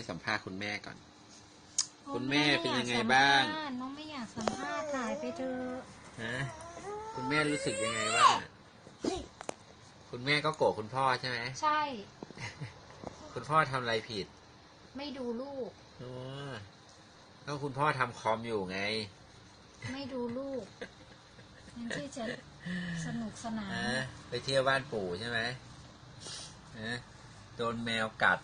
ให้สัมภาษณ์คุณแม่ก่อน คุณแม่เป็นยังไงบ้าง น้องไม่อยากสัมภาษณ์ถ่ายไปเถอะฮะคุณแม่รู้สึกยังไงบ้างคุณแม่ก็โกรธคุณพ่อใช่ไหมใช่ คุณพ่อทำอะไรผิด ไม่ดูลูกอ๋อก็คุณพ่อทำคอมอยู่ไง ไม่ดูลูกนั่นที่จะสนุกสนานฮะไปเที่ยวบ้านปู่ใช่ไหมฮะโดนแมวกัด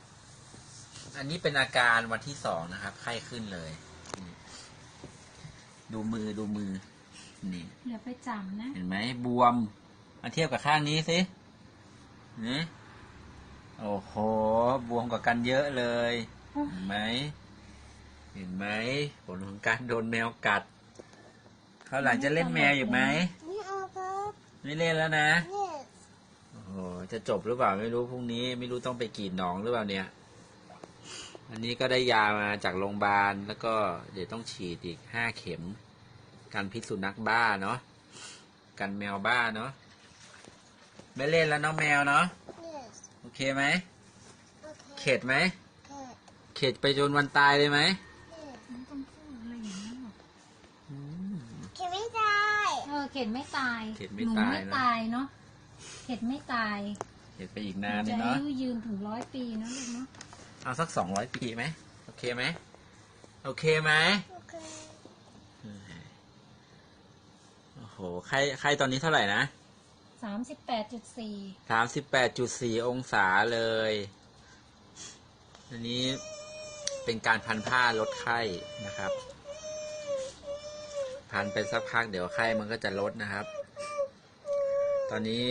อันนี้เป็นอาการวันที่สองนะครับ ไข้ขึ้นเลยนี่ดูมือดูมือ นี่ เดี๋ยวไปจำนะ เห็นไหมบวม มาเทียบกับข้างนี้สินี่โอ้โห บวมกว่ากันเยอะเลย เห็นไหม เห็นไหม ผลของการโดนแมวกัด เขาวหลังจะเล่นแมวอยู่ไหม ไม่เอาครับไม่เล่นแล้วนะ yes โอ้โห จะจบหรือเปล่าไม่รู้พรุ่งนี้ ไม่รู้ต้องไปกรีดหนองหรือเปล่าเนี่ย อันนี้ก็ได้ยามาจากโรงพยาบาลแล้วก็เดี๋ยวต้องฉีดอีกห้าเข็ม กันพิษสุนัขบ้าเนาะกันแมวบ้าเนาะไม่เล่นแล้วน้องแมวเนาะ yes โอเคไหมโอเคเข็ดไหมเข็ดเข็ดไปจนวันตายเลยไหม yes ไม่ต้องพูดอะไรอย่างนั้นหรอกอืมเข็ดไม่ได้เออเข็ดไม่ตายเข็ดไม่หนูตายไม่นะตายเนาะเข็ดไม่ตายเข็ดไปอีกนานเลจะยอาเนาะยุยืนถึงร้อยปีนะลูกเนาะ เอาสักสองร้อยปีไหมโอเคไหมโอเคไหมโอเคโอ้โหไข้ไข้ตอนนี้เท่าไหร่นะสามสิบแปดจุดสี่สามสิบแปดจุดสี่องศาเลย อันนี้เป็นการพันผ้าลดไข้นะครับ พันไปสักพักเดี๋ยวไข้มันก็จะลดนะครับ ตอนนี้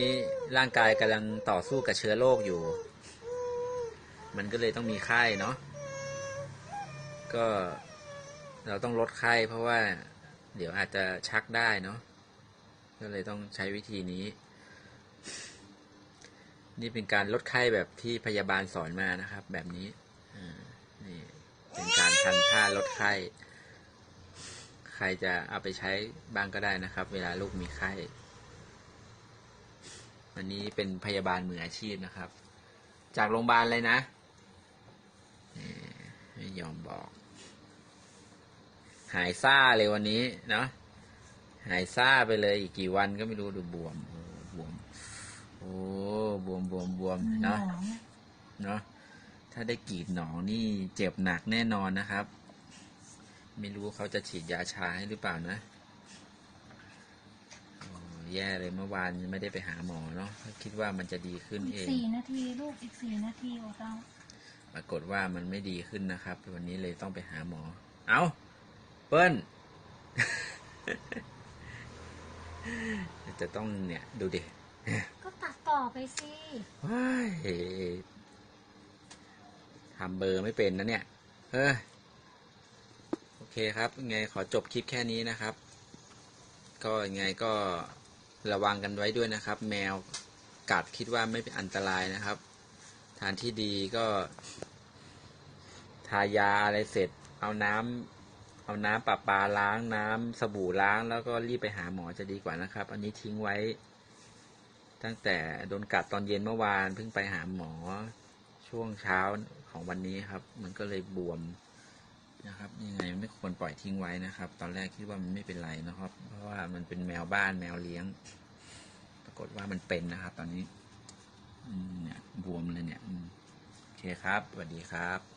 ร่างกายกำลังต่อสู้กับเชื้อโรคอยู่ มันก็เลยต้องมีไข้เนาะก็เราต้องลดไข้เพราะว่าเดี๋ยวอาจจะชักได้เนาะก็เลยต้องใช้วิธีนี้ นี่เป็นการลดไข้แบบที่พยาบาลสอนมานะครับ แบบนี้อ่านี่เป็นการพันผ้าลดไข้ ใครจะเอาไปใช้บ้างก็ได้นะครับ เวลาลูกมีไข้วันนี้เป็นพยาบาลมืออาชีพนะครับ จากโรงพยาบาลเลยนะ ยอมบอก หายซ่าเลยวันนี้เนาะหายซ่าไปเลยอีกกี่วันก็ไม่รู้ดูบวมบวม โอ้บวมบวมบวมเนาะเนาะถ้าได้กรีดหนองนี่เจ็บหนักแน่นอนนะครับ ไม่รู้เขาจะฉีดยาชาให้หรือเปล่านะแย่เลยเมื่อวานไม่ได้ไปหาหมอเนาะคิดว่ามันจะดีขึ้นอีกเองสี่นาทีลูกอีกสี่นาทีโอ้เต้า ปรากฏว่ามันไม่ดีขึ้นนะครับ วันนี้เลยต้องไปหาหมอ เอาเปิ้ลจะต้องเนี่ย ดูดิก็ตัดต่อไปสิว้ายทำเบอร์ไม่เป็นนะเนี่ยเฮ้ยโอเคครับยังไงขอจบคลิปแค่นี้นะครับ ก็ยังไงก็ระวังกันไว้ด้วยนะครับ แมวกัดคิดว่าไม่เป็นอันตรายนะครับทานที่ดีก็ ทายาอะไรเสร็จ เอาน้ำเอาน้ำปะปาล้างน้ำสบู่ล้างแล้วก็รีบไปหาหมอจะดีกว่านะครับ อันนี้ทิ้งไว้ ตั้งแต่โดนกัดตอนเย็นเมื่อวานเพิ่งไปหาหมอ ช่วงเช้าของวันนี้ครับ มันก็เลยบวมนะครับยังไงไม่ควรปล่อยทิ้งไว้นะครับ ตอนแรกคิดว่ามันไม่เป็นไรนะครับ เพราะว่ามันเป็นแมวบ้านแมวเลี้ยง ปรากฏว่ามันเป็นนะครับ ตอนนี้ เนี่ยบวมเลยเนี่ยโอเคครับสวัสดีครับ